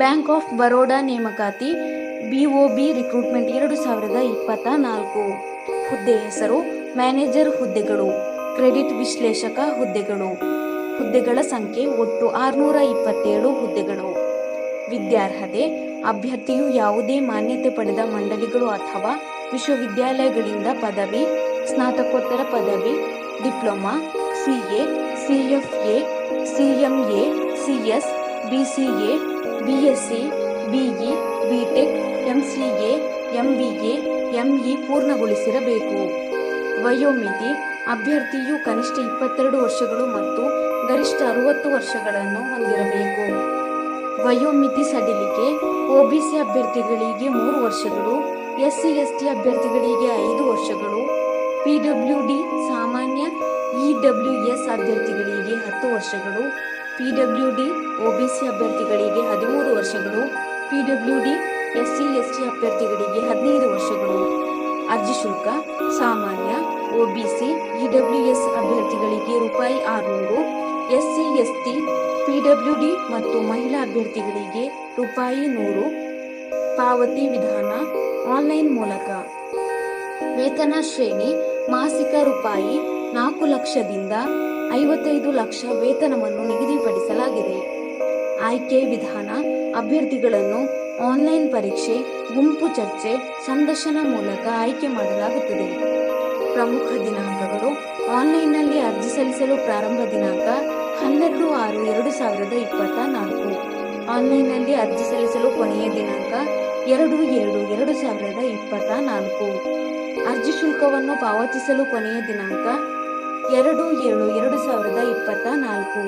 Bank of Baroda ನೇಮಕಾತಿ ಬಿಒಬಿ recruitment ಎರಡು ಸಾವಿರದ ಇಪ್ಪತ್ತ ನಾಲ್ಕು ಹುದ್ದೆ ಹೆಸರು, ಮ್ಯಾನೇಜರ್ ಹುದ್ದೆಗಳು, ಕ್ರೆಡಿಟ್ ವಿಶ್ಲೇಷಕ ಹುದ್ದೆಗಳು. ಹುದ್ದೆಗಳ ಸಂಖ್ಯೆ ಒಟ್ಟು ಆರುನೂರ ಇಪ್ಪತ್ತೇಳು ಹುದ್ದೆಗಳು. ವಿದ್ಯಾರ್ಹತೆ, ಅಭ್ಯರ್ಥಿಯು ಯಾವುದೇ ಮಾನ್ಯತೆ ಪಡೆದ ಮಂಡಳಿಗಳು ಅಥವಾ ವಿಶ್ವವಿದ್ಯಾಲಯಗಳಿಂದ ಪದವಿ, ಸ್ನಾತಕೋತ್ತರ ಪದವಿ, diploma CA CFA CMA CS BCA BSc, BE, BTech, MCA, MBA, ME ಪೂರ್ಣಗೊಳಿಸಿರಬೇಕು. ವಯೋಮಿತಿ, ಅಭ್ಯರ್ಥಿಯು ಕನಿಷ್ಠ ಇಪ್ಪತ್ತೆರಡು ವರ್ಷಗಳು ಮತ್ತು ಗರಿಷ್ಠ ಅರುವತ್ತು ವರ್ಷಗಳನ್ನು ಹೊಂದಿರಬೇಕು. ವಯೋಮಿತಿ ಸಡಿಲಿಕೆ, ಒಬಿಸಿ ಅಭ್ಯರ್ಥಿಗಳಿಗೆ ಮೂರು ವರ್ಷಗಳು, ಎಸ್ಸಿ, ಎಸ್ಟಿ ಅಭ್ಯರ್ಥಿಗಳಿಗೆ ಐದು ವರ್ಷಗಳು, ಪಿಡಬ್ಲ್ಯೂಡಿ ಸಾಮಾನ್ಯ ಇಡಬ್ಲ್ಯೂಎಸ್ ಅಭ್ಯರ್ಥಿಗಳಿಗೆ ಹತ್ತು ವರ್ಷಗಳು ಪಿಡಬ್ಲ್ಯೂಡಿ ಒಬಿಸಿ ಅಭ್ಯರ್ಥಿಗಳಿಗೆ ಹದಿಮೂರು ವರ್ಷಗಳು, ಪಿಡಬ್ಲ್ಯೂಡಿ, ಎಸ್ಸಿ, ಎಸ್ಟಿ ಅಭ್ಯರ್ಥಿಗಳಿಗೆ ಹದಿನೈದು ವರ್ಷಗಳು. ಅರ್ಜಿ ಶುಲ್ಕ, ಸಾಮಾನ್ಯ ಒಬಿಸಿ ಇಡಬ್ಲ್ಯೂಎಸ್ ಅಭ್ಯರ್ಥಿಗಳಿಗೆ ರೂಪಾಯಿ ಆರುನೂರು, ಎಸ್ಸಿ, ಎಸ್ಟಿ, ಪಿಡಬ್ಲ್ಯೂಡಿ ಮತ್ತು ಮಹಿಳಾ ಅಭ್ಯರ್ಥಿಗಳಿಗೆ ರೂಪಾಯಿ ನೂರು. ಪಾವತಿ ವಿಧಾನ ಆನ್ಲೈನ್ ಮೂಲಕ. ವೇತನ ಶ್ರೇಣಿ, ಮಾಸಿಕ ರೂಪಾಯಿ ನಾಲ್ಕು ಲಕ್ಷದಿಂದ ಐವತ್ತೈದು ಲಕ್ಷ ವೇತನವನ್ನು ನಿಗದಿಪಡಿಸಲಾಗಿದೆ. ಆಯ್ಕೆ ವಿಧಾನ, ಅಭ್ಯರ್ಥಿಗಳನ್ನು ಆನ್ಲೈನ್ ಪರೀಕ್ಷೆ, ಗುಂಪು ಚರ್ಚೆ, ಸಂದರ್ಶನ ಮೂಲಕ ಆಯ್ಕೆ ಮಾಡಲಾಗುತ್ತದೆ. ಪ್ರಮುಖ ದಿನಾಂಕಗಳು ಆನ್ಲೈನ್ನಲ್ಲಿ ಅರ್ಜಿ ಸಲ್ಲಿಸಲು ಪ್ರಾರಂಭ ದಿನಾಂಕ ಹನ್ನೆರಡು ಆರು ಎರಡು ಸಾವಿರದ ಇಪ್ಪತ್ತ ನಾಲ್ಕು ಆನ್ಲೈನ್ನಲ್ಲಿ ಅರ್ಜಿ ಸಲ್ಲಿಸಲು ಕೊನೆಯ ದಿನಾಂಕ ಎರಡು ಏಳು ಎರಡು ಸಾವಿರದ ಇಪ್ಪತ್ತ ನಾಲ್ಕು ಅರ್ಜಿ ಶುಲ್ಕವನ್ನು ಪಾವತಿಸಲು ಕೊನೆಯ ದಿನಾಂಕ ಎರಡು ಏಳು ಎರಡು ಸಾವಿರದ ಇಪ್ಪತ್ತ ನಾಲ್ಕು.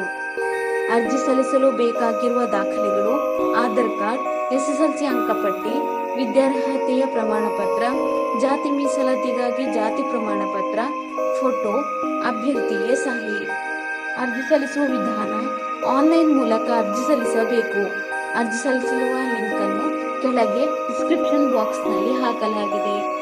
ಅರ್ಜಿ ಸಲ್ಲಿಸಲು ಬೇಕಾಗಿರುವ ದಾಖಲೆಗಳು, ಆಧಾರ್ ಕಾರ್ಡ್, ಎಸ್ಎಸ್ಎಲ್ಸಿ ಅಂಕಪಟ್ಟಿ, ವಿದ್ಯಾರ್ಹತೆಯ ಪ್ರಮಾಣ ಪತ್ರ ಜಾತಿ ಮೀಸಲಾತಿಗಾಗಿ ಜಾತಿ ಪ್ರಮಾಣ ಪತ್ರ ಫೋಟೋ, ಅಭ್ಯರ್ಥಿಯ ಸಹಿ. ಅರ್ಜಿ ಸಲ್ಲಿಸುವ ವಿಧಾನ ಆನ್ಲೈನ್ ಮೂಲಕ ಅರ್ಜಿ ಸಲ್ಲಿಸಬೇಕು. ಅರ್ಜಿ ಸಲ್ಲಿಸುವ ಲಿಂಕ್ ಅನ್ನು ಕೆಳಗೆ ಡಿಸ್ಕ್ರಿಪ್ಷನ್ ಬಾಕ್ಸ್ನಲ್ಲಿ ಹಾಕಲಾಗಿದೆ.